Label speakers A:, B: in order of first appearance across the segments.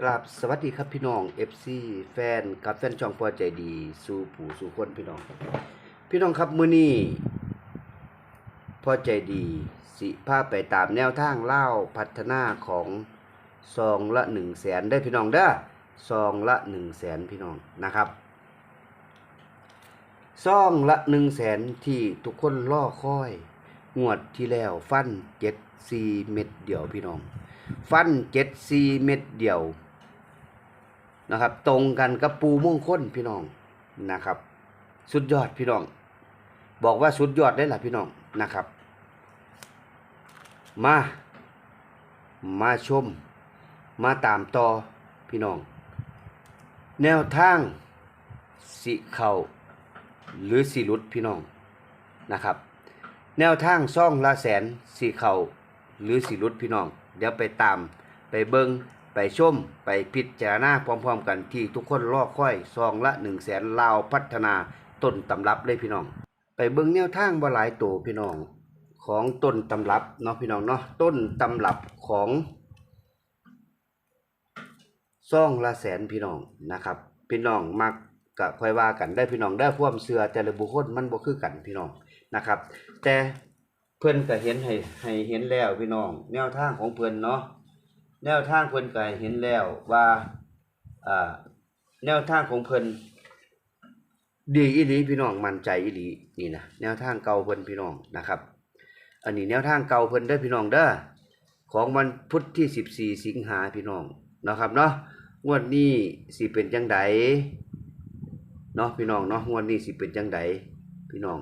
A: กราบสวัสดีครับพี่น้อง FC แฟนกับแฟนช่องพอใจดี สู่ผู้สู่คนพี่น้อง พี่น้องครับมื้อนี้พอใจดีสิพาพไปตามแนวทางเล่าพัฒนาของซองละ1 0 0 0 0แสนได้พี่น้องเด้อซองละ1 0 0 0 0แสนพี่น้องนะครับซองละ1 0 0 0 0แสนที่ทุกคนรอคอยงวดที่แล้วฟัน7 4เม็ดเดียวพี่น้อง ฟันเจ็ดซีเม็ดเดียว นะครับ ตรงกันกับปูม่วงค้นพี่น้องนะครับ สุดยอดพี่น้อง บอกว่าสุดยอดได้ล่ะพี่น้องนะครับ มา มาชม มาตามต่อพี่น้อง แนวทางสิเขาหรือสิหลุดพี่น้องนะครับ แนวทางซ่องละแสนสีเขาหรือสีรุดพี่น้อง เดี๋ยวไปตามไปเบิ้ง ไปชม ไปพิจารณาพร้อมๆกันที่ทุกคนรอค่อยซองละ1 0 0 0 0แสนลาวพัฒนาต้นตำรับเลยพี่น้อง ไปเบิงแนวทางบ่หลายตัวพี่น้องของต้นตำรับเนาะพี่น้องเนาะต้นตำรับของซ่องละแสนพี่น้องนะครับ พี่น้องมักกะค่อยว่ากันได้พี่น้องได้ควมเสือแต่ละบุคคลมันบ่คือกันพี่น้องนะครับ แต่เพิ่อนก็เห็นให้ให้เห็นแล้วพี่น้อง แนวทางของเพิ่อนเนาะ แนวทางเพิ่นก็เห็นแล้วว่าอ่าแนวทางของเพิ่นดีอีหลีพี่น้องมั่นใจอีหลีนี่นะแนวทางเก่าเพิ่นพี่น้องนะครับ อันนี้แนวทางเก่าเพิ่นเด้อพี่น้องเด้อของวันพุธที่14สิงหาพี่น้องนะครับเนาะงวดนี้สิเป็นจังไดเนาะพี่น้องเนาะงวดนี้สิเป็นจังไดพี่น้อง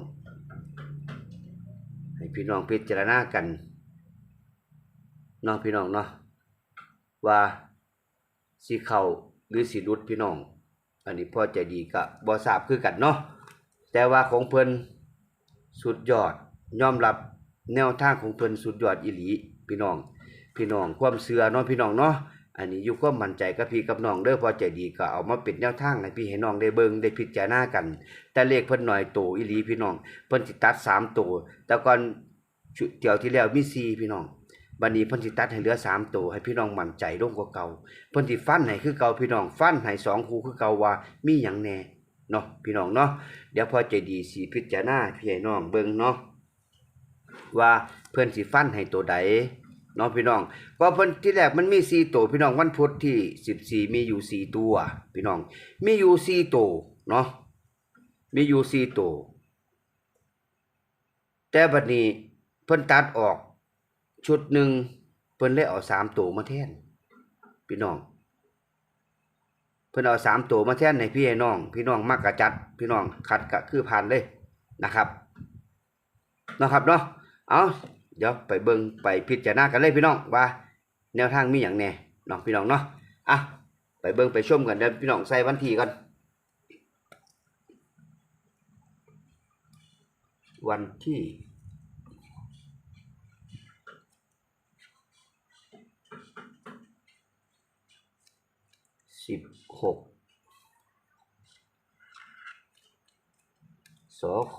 A: ให้พี่น้องพิจารณากันเนาะพี่น้องเนาะ ว่าสิเข้าหรือสิหลุดพี่น้อง อันนี้พ่อใจดีก็บ่ทราบคือกันเนาะแต่ว่าของเพิ่นสุดยอดยอมรับแนวทางของเพิ่นสุดยอดอีหลีพี่น้อง พี่น้องความเชื่อเนาะพี่น้องเนาะอันนี้อยู่ความมั่นใจกับพี่กับน้องเด้อพอใจดีก็เอามาเป็นแนวทางให้พี่ให้น้องได้เบิงได้พิจารณากัน แต่เลขเพิ่นหน้อยโตอีหลีพี่น้องเพิ่นสิตัด3ตัวแต่ก่อนชุดเที่ยวที่แล้วมี4พี่น้อง บัดนี้เพิ่นสิตัดให้เหลือ3ตัวให้พี่น้องมั่นใจลงกว่าเก่าเพิ่นสิฟันให้คือเก่าพี่น้องฟันให้สองคู่คือเก่าว่ามีหยังแน่เนาะพี่น้องเนาะเดี๋ยวพอใจดีสิพิจารณาพี่ให้น้องเบิ่งเนาะว่าเพิ่อนสิฟันให้ตัวใดเนาะพี่น้องเพราะเพิ่นที่แรกมันมี4ตัวพี่น้องวันพุธที่14มีอยู่4ตัว พี่น้อง มีอยู่4ตัวเนาะมีอยู่สี่ตัวแต่บัดนี้เพิ่นตัดออก ชุดหนึ่งเพิ่นเลยเอาสามตัวมาแทน พี่น้อง เพิ่นเอาสามตัวมาแทนในพี่ให้น้อง พี่น้องมักกะจัด พี่น้องขัดกะคือผ่านเลยนะครับเนาะครับเนาะเอาเดี๋ยวไปเบิงไปพิจารณากันเลยพี่น้องว่า แนวทางมีอย่างแน่เนาะพี่น้องเนาะอะไปเบิงไปชมกันเดี๋ยวพี่น้องใส่วันที่กันวันที่ สิบหกสค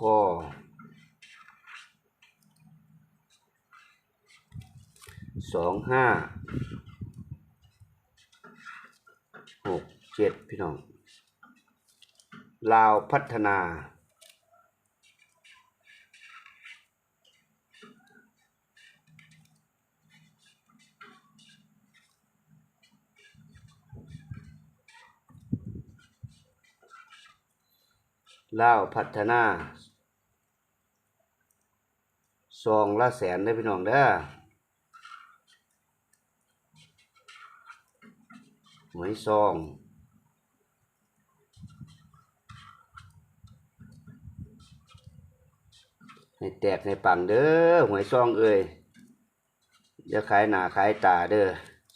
A: สองห้าหกเจ็ดพี่น้อง ลาวพัฒนา ลาวพัฒนาซองละแสนได้พี่น้องเด้อหวยซองให้แตกในปังเด้อหวยซองเอ้ยอย่าขายหนาขายตาเด้อ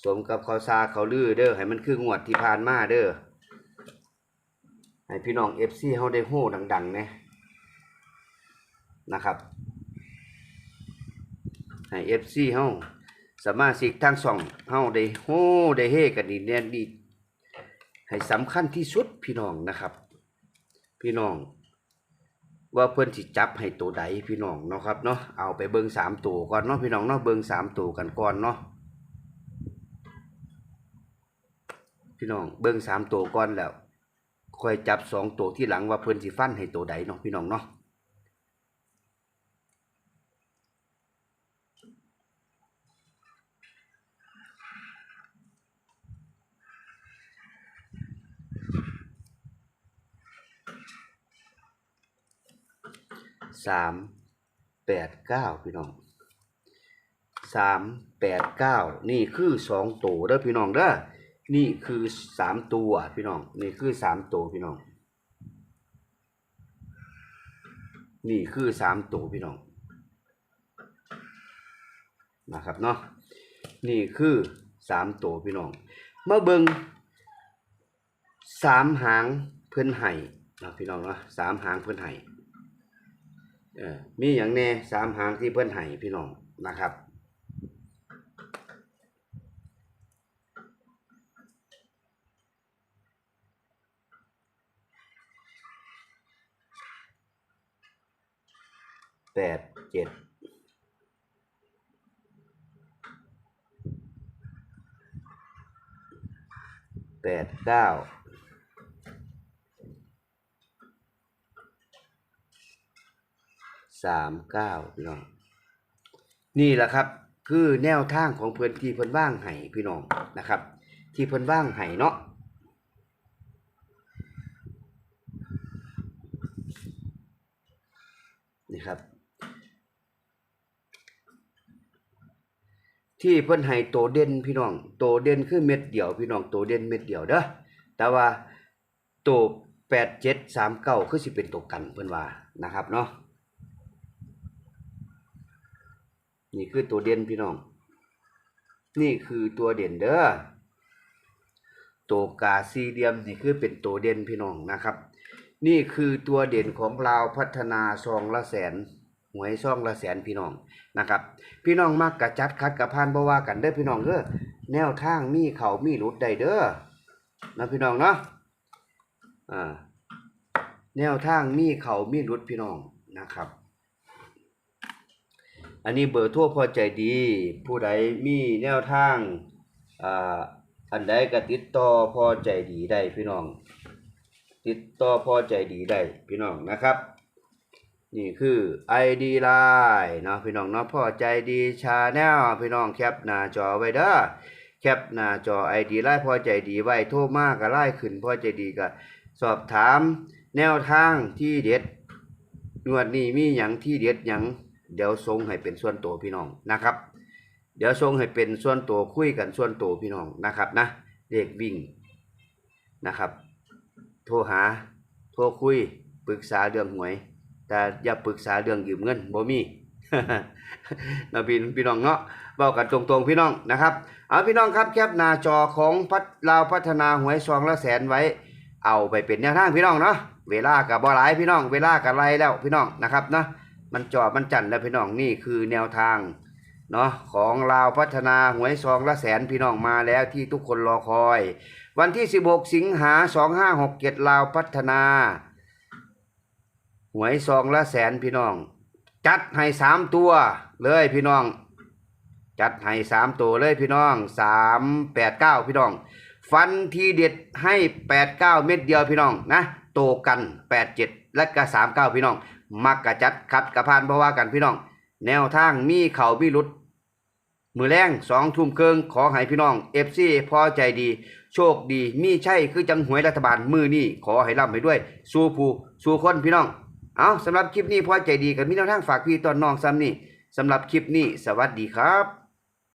A: สมกับเขาซาเขาลือเด้อให้มันคืองวดที่ผ่านมาเด้อ ให้พี่น้องเอฟซีเขาได้โห่ดังๆเนะนะครับให้เอฟซีเขาสามารถสิกทางส่องเขาได้โห่ได้เฮกันนี่เนี่ยดีให้สำคัญที่สุดพี่น้องนะครับ พี่น้อง ว่าเพื่อนสิจับให้ตัวใดพี่น้องเนาะครับเนาะเอาไปเบิ่งสามตัวก่อนเนาะพี่น้องเนาะเบิ่งสามตัวกันก่อนเนาะพี่น้องเบิ่งสามตัวก่อนแล้ว ค่อยจับสองตัวที่หลังว่าเพิ่นสิฟันให้ตัวใดเนาะพี่น้องเนาะสามแปดเก้าพี่น้องสามแปดเก้านี่คือสองตัวเด้อพี่น้องเด้อ นี่คือสามตัวพี่น้อง นี่คือสามตัวพี่น้อง นี่คือสามตัวพี่น้อง นะครับเนาะ นี่คือสามตัวพี่น้อง เมาเบิงสามหางเพื่อนไห้นะพี่น้องเนาะสามหางเพื่อนไห้เออมีอย่างแน่สามหางที่เพื่อนไห้พี่น้องนะครับ แปดเจ็ดแปดเก้าสามเก้าพี่น้องนี่แหละครับคือแนวทางของเพื่อนที่เพิ่อนว่างไห้พี่น้องนะครับ ที่เพิ่อนว่างไห้เนาะนี่ครับ ที่เพิ่นให้โตเด่นพี่น้องโตเด่นคือเม็ดเดียว พี่น้องโตเด่นเม็ดเดียวเด้อแต่ว่าโตแปดเจ็ดสามเก้าคือสิเป็นตัวกันเพิ่นว่านะครับเนาะนี่คือตัวเด่นพี่น้อง นี่คือตัวเด่นเด้อตัวกาซีเดียมนี่คือเป็นตัวเด่นพี่น้องนะครับ นี่คือตัวเด่นของเราวพัฒนาซองละแสน หวยซองละแสนพี่น้องนะครับ พี่น้องมักกะจัดคัดกะพานบ่ว่ากันเด้อพี่น้องเด้อแนวทางมีเขามีหลุดได้เด้อนะพี่น้องเนาะอ่าแนวทางมีเขามีหลุดพี่น้องนะครับ อันนี้เบอร์โทรพอใจดี ผู้ใดมีแนวทางอ่าอันใดก็ติดต่อพอใจดีได้พี่น้อง ติดต่อพอใจดีได้พี่น้องนะครับ นี่คือ ID Line เนาะพี่น้องเนาะพอใจดีชาแนลพี่น้องแคปหน้าจอไว้เด้อแคปหน้าจอ ID Line พอใจดีไว้โทรมากก็ไล่ขึ้นพอใจดีก็สอบถามแนวทางที่เด็ดนวดนี้มีหยังที่เด็ดหยังเดี๋ยวส่งให้เป็นส่วนตัวพี่น้องนะครับ เดี๋ยวส่งให้เป็นส่วนตัวคุยกันส่วนตัวพี่น้องนะครับนะเด็กวิ่งนะครับ โทรหา โทรคุยปรึกษาเรื่องหวย แต่อย่าปรึกษาเรื่องยืมเงินบ่มีนะพี่พี่น้องเนาะเว้ากันตรงๆพี่น้องนะครับเอาพี่น้องครับแคปหน้าจอของพัฒลาวพัฒนาหวยซองละแสนไว้ เอาไปเป็นแนวทางพี่น้องเนาะเวลากับบ่หลายพี่น้อง เวลากับไรแล้วพี่น้องนะครับนะมันจอมันจันแล้วพี่น้องนี่คือแนวทางเนาะของลาวพัฒนาหวยซองละแสนพี่น้องมาแล้วที่ทุกคนรอคอย วันที่ 16 สิงหา2567ลาวพัฒนา หวยซองละแสนพี่น้อง จัดให้สามตัวเลยพี่น้อง จัดให้สามตัวเลยพี่น้องสามแปดเก้าพี่น้อง ฟันทีเด็ดให้แปดเก้าเม็ดเดียวพี่น้องนะโตกันแปดเจ็ดและก็สามเก้าพี่น้อง มักกะจัดขัดกระพานเพราะว่ากันพี่น้อง แนวทางมีเข่ามีหลุดมือแรงสองทุ่มเคิงขอให้พี่น้องเอฟซีพอใจดี โชคดีมีใช่คือจังหวยรัฐบาลมือนี่ขอให้ร่ำไปด้วย สู้ผู้สู้คนพี่น้อง เอาสำหรับคลิปนี้พอใจดีกันมีแนวทางฝากพี่ตอนน้องซ้ำนี่สำหรับคลิปนี้ สวัสดีครับ